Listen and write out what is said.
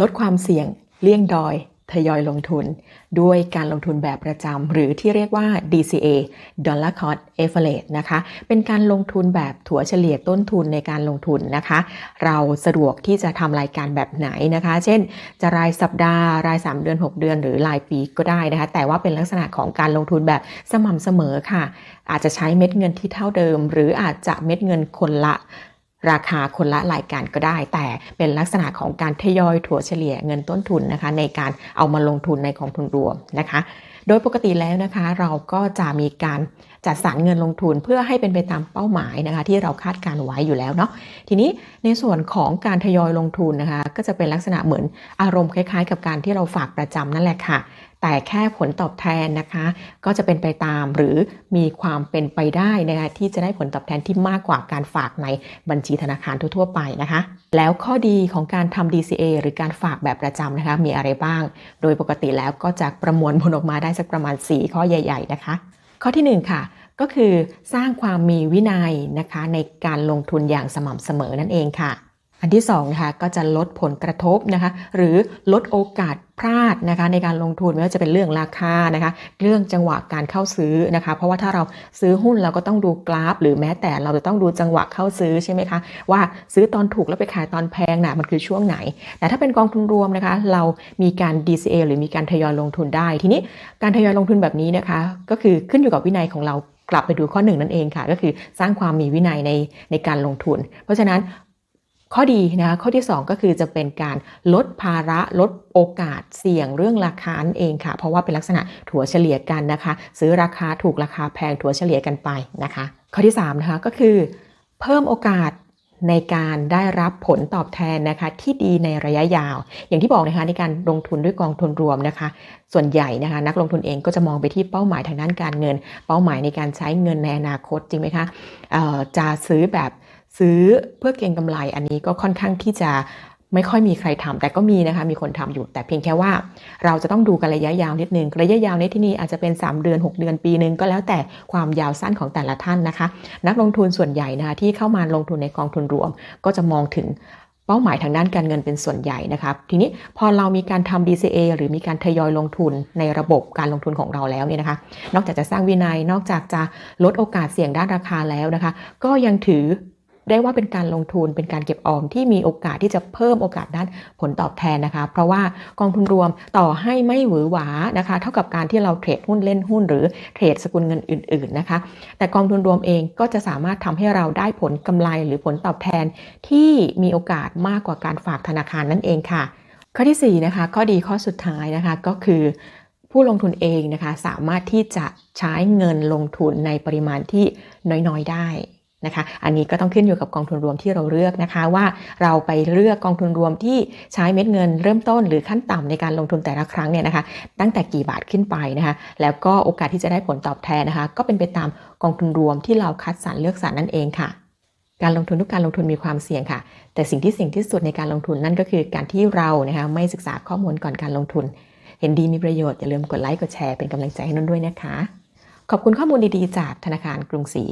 ลดความเสี่ยงเลี่ยงดอยทยอยลงทุน ด้วยการลงทุนแบบประจำหรือที่เรียกว่า DCA Dollar Cost Average นะคะ เป็นการลงทุนแบบถัวเฉลี่ยต้นทุนในการลงทุนนะคะ เราสะดวกที่จะทำรายการแบบไหนนะคะ เช่น จะรายสัปดาห์ ราย 3 เดือน 6 เดือน หรือรายปีก็ได้นะคะ แต่ว่าเป็นลักษณะของการลงทุนแบบสม่ำเสมอค่ะ อาจจะใช้เม็ดเงินที่เท่าเดิม หรืออาจจะเม็ดเงินคนละ ราคาคนละรายการก็ได้ แต่เป็นลักษณะของการทยอยถัวเฉลี่ยเงินต้นทุนนะคะ ในการเอามาลงทุนในกองทุนรวมนะคะ โดยปกติแล้วนะคะ เราก็จะมีการจัดสรรเงินลงทุนเพื่อให้เป็นไปตามเป้าหมายนะคะ ที่เราคาดการไว้อยู่แล้วเนาะทีนี้ในส่วนของการทยอยลงทุนนะคะ ก็จะเป็นลักษณะเหมือนอารมณ์คล้ายๆ กับการที่เราฝากประจำนั่นแหละค่ะ แต่แค่ผลตอบแทนนะคะ ก็จะเป็นไปตามหรือมีความเป็นไปได้นะคะที่จะได้ผลตอบแทนที่มากกว่าการฝากในบัญชีธนาคารทั่วๆไปนะคะ แล้วข้อดีของการทำ DCA หรือการฝากแบบประจำนะคะมีอะไรบ้าง โดยปกติแล้วก็จะประมวลผลออกมาได้สักประมาณ 4 ข้อใหญ่ ๆ นะคะ ข้อทีหนึ่1ค่ะก็คือสร้างความมีวินัยนะคะในการลงทุนอย่างสม่ำเสมอนั่นเองค่ะ อันที่2นะคะก็จะลดผลกระทบนะคะหรือลดโอกาสพลาดนะคะในการลงทุนไม่ว่าจะเป็นเรื่องราคานะคะเรื่องจังหวะการเข้าซื้อนะคะ เพราะว่าถ้าเราซื้อหุ้นเราก็ต้องดูกราฟ หรือแม้แต่เราจะต้องดูจังหวะเข้าซื้อใช่ไหมคะว่าซื้อตอนถูกแล้วไปขายตอนแพงนะ่ะมันคือช่วงไหน แต่ถ้าเป็นกองทุนรวมนะคะเรามีการ DCA หรือมีการทยอยลงทุนได้ ทีนี้การทยอยลงทุนแบบนี้นะคะก็คือขึ้นอยู่กับวินัยของเรากลับไปดูข้อหนึ่งนั่นเองค่ะ ก็คือสร้างความมีวินัยในในการลงทุน เพราะฉะนั้น ข้อดีนะคะข้อที่ 2 ก็คือจะเป็นการลดภาระลดโอกาสเสี่ยงเรื่องราคาเองค่ะ เพราะว่าเป็นลักษณะถัวเฉลี่ยกันนะคะ ซื้อราคาถูกราคาแพงถัวเฉลี่ยกันไปนะคะ ข้อที่3นะคะก็คือ เพิ่มโอกาสในการได้รับผลตอบแทนนะคะที่ดีในระยะยาว อย่างที่บอกนะคะในการลงทุนด้วยกองทุนรวมนะคะ ส่วนใหญ่นะคะนักลงทุนเองก็จะมองไปที่เป้าหมายทางด้านการเงิน เป้าหมายในการใช้เงินในอนาคตจริงไหมคะจะซื้อแบบ ซื้อเพื่อเก็งกำไรอันนี้ก็ค่อนข้างที่จะไม่ค่อยมีใครทำแต่ก็มีนะคะมีคนทำอยู่ แต่เพียงแค่ว่าเราจะต้องดูกันระยะยาวนิดนึงระยะยาวในที่นี้อาจจะเป็น 3 เดือน 6 เดือนปีหนึ่งก็แล้วแต่ความยาวสั้นของแต่ละท่านนะคะ นักลงทุนส่วนใหญ่นะคะที่เข้ามาลงทุนในกองทุนรวม ก็จะมองถึงเป้าหมายทางด้านการเงินเป็นส่วนใหญ่นะครับ ทีนี้พอเรามีการทำ DCA หรือมีการทยอยลงทุนในระบบการลงทุนของเราแล้วเนี่ยนะคะ นอกจากจะสร้างวินัย นอกจากจะลดโอกาสเสี่ยงด้านราคาแล้วนะคะ ก็ยังถือ ได้ว่าเป็นการลงทุนเป็นการเก็บออมที่มีโอกาสที่จะเพิ่มโอกาสด้านผลตอบแทนนะคะ เพราะว่ากองทุนรวมต่อให้ไม่หวือหวานะคะ เท่ากับการที่เราเทรดหุ้นเล่นหุ้น หรือเทรดสกุลเงินอื่น ๆนะคะ แต่กองทุนรวมเองก็จะสามารถทำให้เราได้ผลกำไรหรือผลตอบแทนที่มีโอกาสมากกว่าการฝากธนาคารนั่นเองค่ะ ข้อที่4นะคะข้อดีข้อสุดท้ายนะคะก็คือผู้ลงทุนเองนะคะสามารถที่จะใช้เงินลงทุนในปริมาณที่น้อยๆได้ นะคะ อันนี้ก็ต้องขึ้นอยู่กับกองทุนรวมที่เราเลือกนะคะว่าเราไปเลือกกองทุนรวมที่ใช้เม็ดเงินเริ่มต้นหรือขั้นต่ำในการลงทุนแต่ละครั้งเนี่ยนะคะ ตั้งแต่กี่บาทขึ้นไปนะคะ แล้วก็โอกาสที่จะได้ผลตอบแทนนะคะ ก็เป็นไปตามกองทุนรวมที่เราคัดสรรเลือกสรรนั่นเองค่ะ การลงทุนทุกการลงทุนมีความเสี่ยงค่ะ แต่สิ่งที่เสี่ยงที่สุดในการลงทุนนั่นก็คือการที่เรานะคะไม่ศึกษาข้อมูลก่อนการลงทุน เห็นดีมีประโยชน์อย่าลืมกดไลค์กดแชร์เป็นกำลังใจให้นุ่นด้วยนะคะ ขอบคุณข้อมูลดีๆ จากธนาคารกรุงศรี